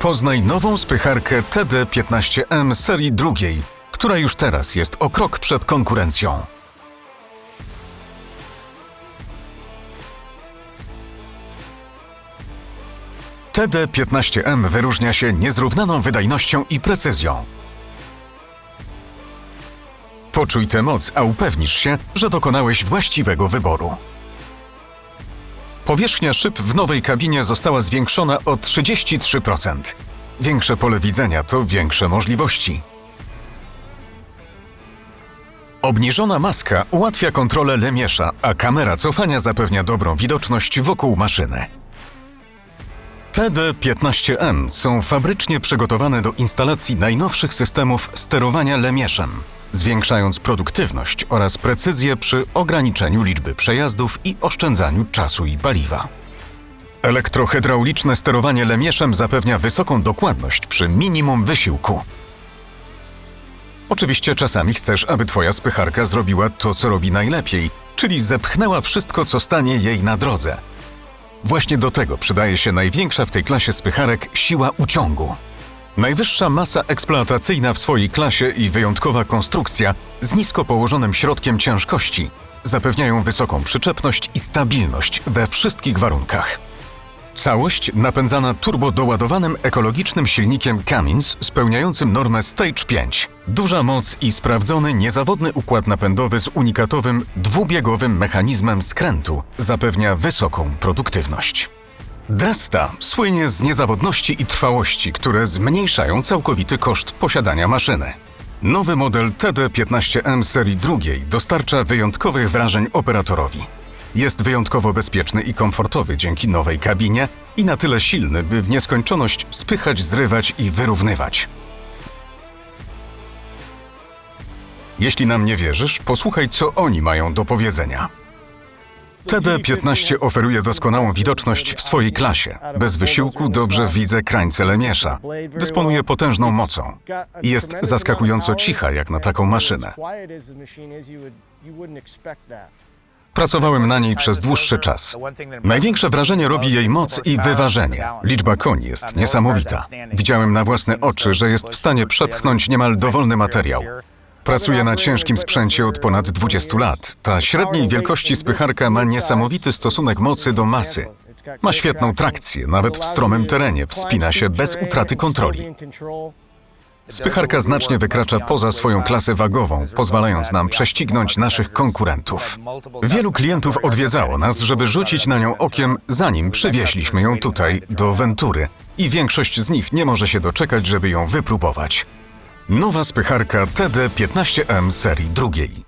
Poznaj nową spycharkę TD15M serii drugiej, która już teraz jest o krok przed konkurencją. TD15M wyróżnia się niezrównaną wydajnością i precyzją. Poczuj tę moc, a upewnisz się, że dokonałeś właściwego wyboru. Powierzchnia szyb w nowej kabinie została zwiększona o 33%. Większe pole widzenia to większe możliwości. Obniżona maska ułatwia kontrolę lemiesza, a kamera cofania zapewnia dobrą widoczność wokół maszyny. TD15M są fabrycznie przygotowane do instalacji najnowszych systemów sterowania lemieszem, zwiększając produktywność oraz precyzję przy ograniczeniu liczby przejazdów i oszczędzaniu czasu i paliwa. Elektrohydrauliczne sterowanie lemieszem zapewnia wysoką dokładność przy minimum wysiłku. Oczywiście czasami chcesz, aby Twoja spycharka zrobiła to, co robi najlepiej, czyli zepchnęła wszystko, co stanie jej na drodze. Właśnie do tego przydaje się największa w tej klasie spycharek siła uciągu. Najwyższa masa eksploatacyjna w swojej klasie i wyjątkowa konstrukcja z nisko położonym środkiem ciężkości zapewniają wysoką przyczepność i stabilność we wszystkich warunkach. Całość napędzana turbodoładowanym ekologicznym silnikiem Cummins spełniającym normę Stage 5. Duża moc i sprawdzony, niezawodny układ napędowy z unikatowym, dwubiegowym mechanizmem skrętu zapewnia wysoką produktywność. Desta słynie z niezawodności i trwałości, które zmniejszają całkowity koszt posiadania maszyny. Nowy model TD15M serii drugiej dostarcza wyjątkowych wrażeń operatorowi. Jest wyjątkowo bezpieczny i komfortowy dzięki nowej kabinie i na tyle silny, by w nieskończoność spychać, zrywać i wyrównywać. Jeśli nam nie wierzysz, posłuchaj, co oni mają do powiedzenia. TD15 oferuje doskonałą widoczność w swojej klasie. Bez wysiłku dobrze widzę krańce lemiesza. Dysponuje potężną mocą jest zaskakująco cicha jak na taką maszynę. Pracowałem na niej przez dłuższy czas. Największe wrażenie robi jej moc i wyważenie. Liczba koni jest niesamowita. Widziałem na własne oczy, że jest w stanie przepchnąć niemal dowolny materiał. Pracuję na ciężkim sprzęcie od ponad 20 lat. Ta średniej wielkości spycharka ma niesamowity stosunek mocy do masy. Ma świetną trakcję, nawet w stromym terenie, wspina się bez utraty kontroli. Spycharka znacznie wykracza poza swoją klasę wagową, pozwalając nam prześcignąć naszych konkurentów. Wielu klientów odwiedzało nas, żeby rzucić na nią okiem, zanim przywieźliśmy ją tutaj, do Ventury. I większość z nich nie może się doczekać, żeby ją wypróbować. Nowa spycharka TD15M serii drugiej.